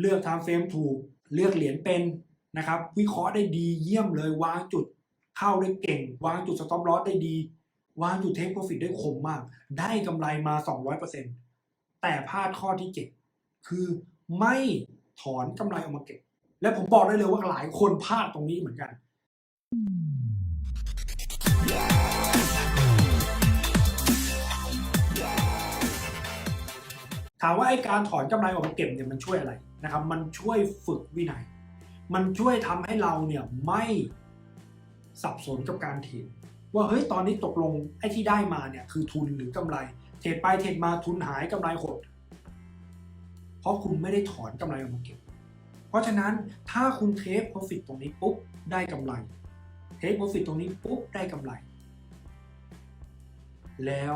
เลือก time frame ถูก เลือกเหรียญเป็นนะครับ วิเคราะห์ได้ดีเยี่ยมเลยวางจุดเข้าได้เก่ง วางจุด stop loss ได้ดี วางจุด take profit ได้คมมาก ได้กำไรมา 200%แต่พลาดข้อที่ 7 คือไม่ถอนกำไรออกมาเก็บ และผมบอกได้เลยว่าหลายคนพลาดตรงนี้เหมือนกัน ถามว่าไอ้การถอนกำไรออกมาเก็บเนี่ยมันช่วยอะไรนะครับ มันช่วยฝึกวินัย มันช่วยทำให้เราเนี่ยไม่สับสนกับการเทรดว่าเฮ้ยตอนนี้ตกลงไอ้ที่ได้มาเนี่ยคือทุนหรือกำไร เทรดไปเทรดมาทุนหายกำไรหด เพราะคุณไม่ได้ถอนกำไรออกมาเก็บ เพราะฉะนั้นถ้าคุณเทค profit ตรงนี้ปุ๊บได้กำไร เทค profit ตรงนี้ปุ๊บได้กำไร แล้ว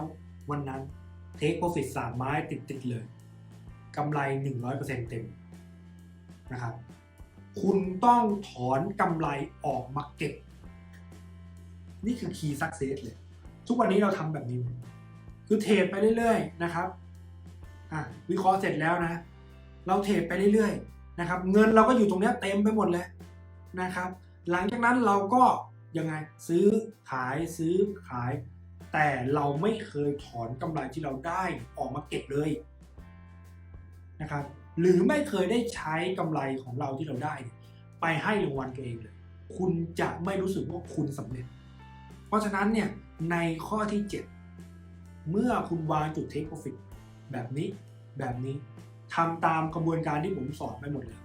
วันนั้น เทค profit สามไม้ติดติดเลยกำไร 100%เต็มนะครับคุณต้องถอนกำไรออกมาเก็บ นี่คือ key success เลย ทุกวันนี้เราทำแบบนี้ คือเทรดไปเรื่อยๆนะครับวิเคราะห์เสร็จแล้วนะ เราเทรดไปเรื่อยๆนะครับ เงินเราก็อยู่ตรงเนี้ยเต็มไปหมดเลยนะครับ หลังจากนั้นเราก็ยังไงซื้อขายซื้อขาย แต่เราไม่เคยถอนกำไรที่เราได้ออกมาเก็บเลยนะครับหรือไม่เคยได้ใช้กำไรของเราที่เราได้ ไปให้รางวัลตัวเองเลย คุณจะไม่รู้สึกว่าคุณสำเร็จ เพราะฉะนั้นเนี่ยในข้อที่ 7 เมื่อคุณวางจุดเทคโปรฟิตแบบนี้แบบนี้ทำตามกระบวนการที่ผมสอนไปหมดแล้ว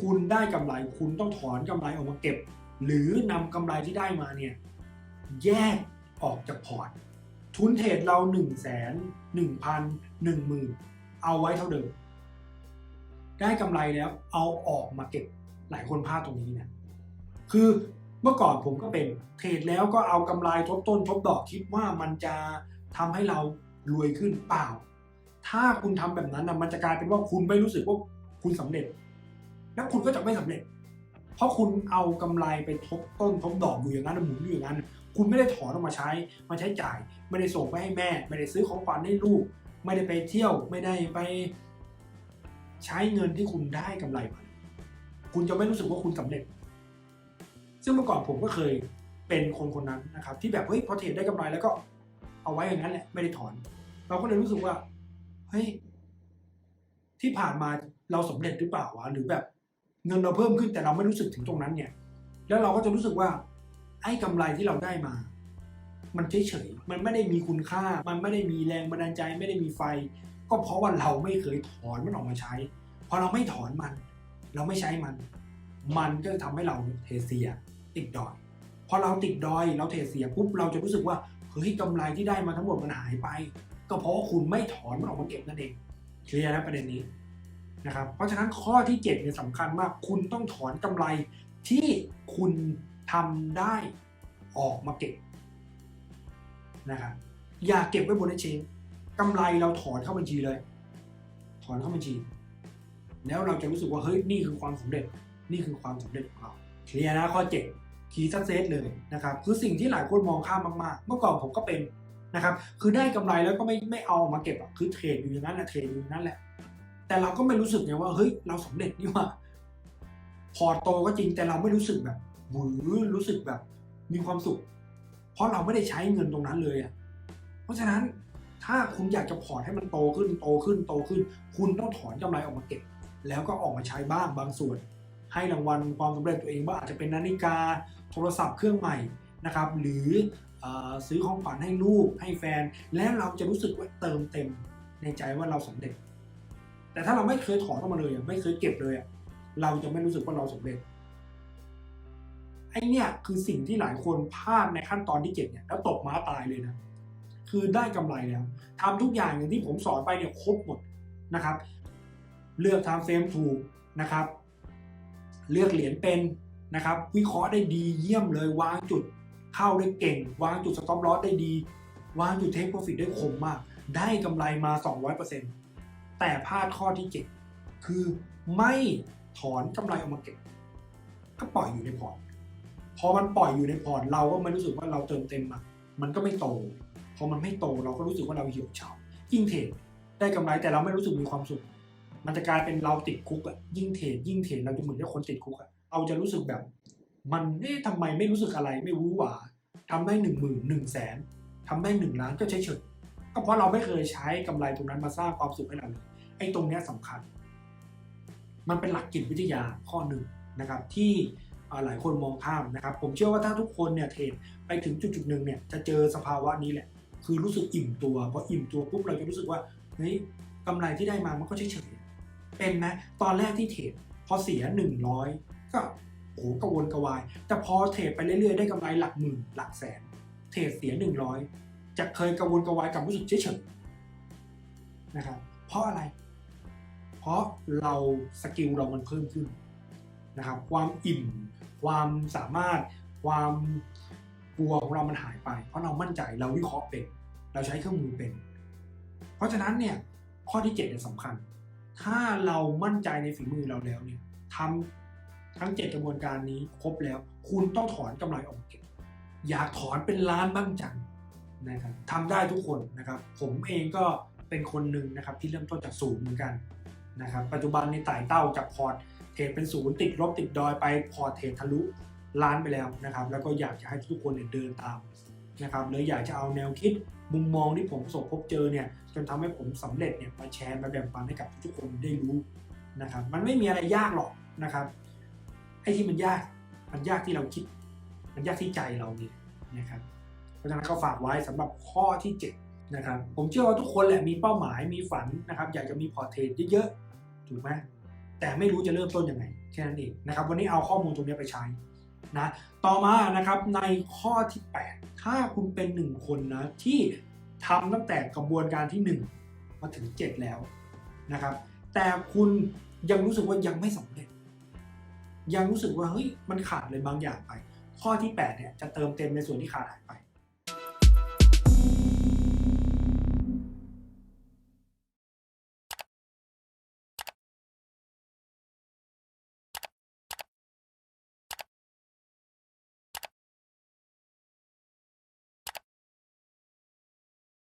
คุณได้กำไรคุณต้องถอนกำไรออกมาเก็บ หรือนำกำไรที่ได้มาเนี่ยแยก ออกจากพอร์ต ทุนเทรดเรา1นึ่งแสนหนึ่งพันหนึ่งหมื่นเอาไว้เท่าเดิม ได้กำไรแล้วเอาออกมาเก็บหลายคนพลาดตรงนี้เนี่ยคือเมื่อก่อนผมก็เป็นเทรดแล้วก็เอากำไรทบต้นทบดอกคิดว่ามันจะทำให้เรารวยขึ้นเปล่า ถ้าคุณทำแบบนั้นนะมันจะกลายเป็นว่าคุณไม่รู้สึกว่าคุณสำเร็จ แล้วคุณก็จะไม่สำเร็จ เพราะคุณเอากำไรไปทบต้นทบดอกอยู่อย่างนั้นหมุนอยู่อย่างนั้น คุณไม่ได้ถอนออกมาใช้มาใช้จ่าย ไม่ได้ส่งไปให้แม่ ไม่ได้ซื้อของขวัญให้ลูก ไม่ได้ไปเที่ยวไม่ได้ไป ใช้เงินที่คุณได้กำไรมาคุณจะไม่รู้สึกว่าคุณสำเร็จ ซึ่งเมื่อก่อนผมก็เคยเป็นคนคนนั้นนะครับ ที่แบบเฮ้ยพอเทรดได้กำไรแล้วก็เอาไว้อย่างนั้นแหละไม่ได้ถอน เราก็เลยรู้สึกว่าเฮ้ยที่ผ่านมาเราสำเร็จหรือเปล่าวะหรือแบบ เงินเราเพิ่มขึ้นแต่เราไม่รู้สึกถึงตรงนั้นเนี่ย แล้วเราก็จะรู้สึกว่า ไอ้กำไรที่เราได้มา มันเฉยๆมันไม่ได้มีคุณค่า มันไม่ได้มีแรงบันดาลใจไม่ได้มีไฟ ก็เพราะว่าเราไม่เคยถอนมันออกมาใช้พอเราไม่ถอนมัน เราไม่ใช้มัน มันก็จะทำให้เราเทเสีย ติดดอยพอเราติดดอยเราเทเสียปุ๊บเราจะรู้สึกว่าเฮ้ยกำไรที่ได้มาทั้งหมดมันหายไป ก็เพราะว่าคุณไม่ถอนมันออกมาเก็บนั่นเองเคลียร์แล้วประเด็นนี้ นะครับ เพราะฉะนั้นข้อที่7เนี่ยสำคัญมาก คุณต้องถอนกำไรที่คุณทำได้ออกมาเก็บนะครับอย่าเก็บไว้บนไอเชนกำไรเราถอนเข้าบัญชีเลย ถอนเข้าบัญชี แล้วเราจะรู้สึกว่าเฮ้ยนี่คือความสำเร็จ นี่คือความสำเร็จของเราเคลียร์นะข้อ7คีย์ซักเซสเลยนะครับคือสิ่งที่หลายคนมองข้ามมากๆ เมื่อก่อนผมก็เป็นนะครับคือได้กำไรแล้วก็ไม่ไม่เอามาเก็บอะคือเทรดอยู่อย่างนั้นแหละเทรดอยู่อย่างนั้นแหละ แต่เราก็ไม่รู้สึกไงว่าเฮ้ยเราสำเร็จนี่ว่า พอตโตก็จริงแต่เราไม่รู้สึกแบบหวือรู้สึกแบบมีความสุข เพราะเราไม่ได้ใช้เงินตรงนั้นเลยอะเพราะฉะนั้นถ้าคุณอยากจะพอร์ตให้มันโตขึ้นโตขึ้นโตขึ้น คุณต้องถอนกำไรออกมาเก็บ แล้วก็ออกมาใช้บ้างบางส่วน ให้รางวัลความสำเร็จตัวเองว่าอาจจะเป็นนาฬิกาโทรศัพท์เครื่องใหม่นะครับ หรืออซื้อของขวัญให้ลูกให้แฟน แล้วเราจะรู้สึกว่าเติมเต็มในใจว่าเราสำเร็จ แต่ถ้าเราไม่เคยถอนออกมาเลยไม่เคยเก็บเลยเราจะไม่รู้สึกว่าเราสำเร็จไอเนี่ยคือสิ่งที่หลายคนพลาดในขั้นตอนที่เจ็ดเนี่ยแล้วตกม้าตายเลยนะคือได้กำไรแล้วทำทุกอย่างอย่างที่ผมสอนไปเนี่ยครบหมดนะครับ เลือกทำเฟรมถูกนะครับ เลือกเหรียญเป็นนะครับ วิเคราะห์ได้ดีเยี่ยมเลยวางจุดเข้าได้เก่ง วางจุดสต็อปลอสได้ดี วางจุดเทคโปรฟิตได้คมมาก ได้กำไรมา 200% แต่พลาดข้อที่ 7 คือไม่ถอนกำไรออกมาเก็บ ก็ปล่อยอยู่ในพอร์ตพอมันปล่อยอยู่ในพอร์ตเราก็ไม่รู้สึกว่าเราเติมเต็มมามันก็ไม่โต พอมันไม่โตเราก็รู้สึกว่าเราเหี่ยวเฉายิ่งเทรดได้กำไรแต่เราไม่รู้สึกมีความสุข มันจะกลายเป็นเราติดคุกอะยิ่งเทรดยิ่งเทรดเราจะเหมือนกับคนติดคุกอะเราจะรู้สึกแบบ มันเอ๊ะทำไมไม่รู้สึกอะไรไม่รู้หวาทำได้หนึ่งหมื่นหนึ่งแสนทำได้หนึ่งล้านก็เฉยๆก็เพราะเราไม่เคยใช้กำไรตรงนั้นมาสร้างความสุขให้เราเลย ไอ้ตรงนี้สำคัญ มันเป็นหลักจิตวิทยาข้อหนึ่งนะครับที่หลายคนมองข้ามนะครับ ผมเชื่อว่าถ้าทุกคนเนี่ยเทรดไปถึงจุดๆหนึ่งเนี่ยจะเจอสภาวะนี้แหละ คือรู้สึกอิ่มตัวพออิ่มตัวปุ๊บเราจะรู้สึกว่าเฮ้ยกำไรที่ได้มามันก็เฉยๆเป็นไหมตอนแรกที่เทรดพอเสียหนึ่งร้อยก็โอ้โหกระวนกระวาย แต่พอเทรดไปเรื่อยๆได้กำไรหลักหมื่นหลักแสน เทรดเสียหนึ่งร้อยจะเคยกระวนกระวายกับรู้สึกเฉยๆนะครับเพราะอะไร เพราะเราสกิลเรามันเพิ่มขึ้นนะครับ ความอิ่ม ความสามารถ ความกลัวของเรามันหายไป เพราะเรามั่นใจเราวิเคราะห์เป็น เราใช้เครื่องมือเป็น เพราะฉะนั้นเนี่ยข้อที่เจ็ดเนี่ยสำคัญ ถ้าเรามั่นใจในฝีมือเราแล้วเนี่ยทำทั้งเจ็ดกระบวนการนี้ครบแล้ว คุณต้องถอนกำไรออกมาเก็บอยากถอนเป็นล้านบ้างจังนะครับทำได้ทุกคนนะครับ ผมเองก็เป็นคนหนึ่งนะครับที่เริ่มต้นจากศูนย์เหมือนกัน นะครับปัจจุบันในไต่เต้าจากพอร์ตเทรดเป็นศูนย์ติดลบติดดอยไปพอร์ตเทรดทะลุล้านไปแล้วนะครับ แล้วก็อยากจะให้ทุกคนเนี่ยเดินตามนะครับเลยอยากจะเอาแนวคิดมุมมองที่ผมประสบพบเจอเนี่ยจนทำให้ผมสำเร็จเนี่ยมาแชร์มาแบ่งปันให้กับทุกคนได้รู้นะครับมันไม่มีอะไรยากหรอกนะครับไอ้ที่มันยากมันยากที่เราคิด มันยากที่ใจเราเนี่ยนะครับเพราะฉะนั้นก็ฝากไว้สำหรับข้อที่ 7 นะครับผมเชื่อว่าทุกคนแหละมีเป้าหมายมีฝันนะครับ อยากจะมีพอร์ตเทรดเยอะๆถูกไหมแต่ไม่รู้จะเริ่มต้นยังไงแค่นั้นเองนะครับ วันนี้เอาข้อมูลตรงนี้ไปใช้นะต่อมานะครับในข้อที่ 8 ถ้าคุณเป็นหนึ่งคนนะที่ทำตั้งแต่กระบวนการที่ 1 มาถึง 7 แล้วนะครับ แต่คุณยังรู้สึกว่ายังไม่สำเร็จ ยังรู้สึกว่าเฮ้ยมันขาดอะไรบางอย่างไป ข้อที่ 8 เนี่ยจะเติมเต็มในส่วนที่ขาดหายไป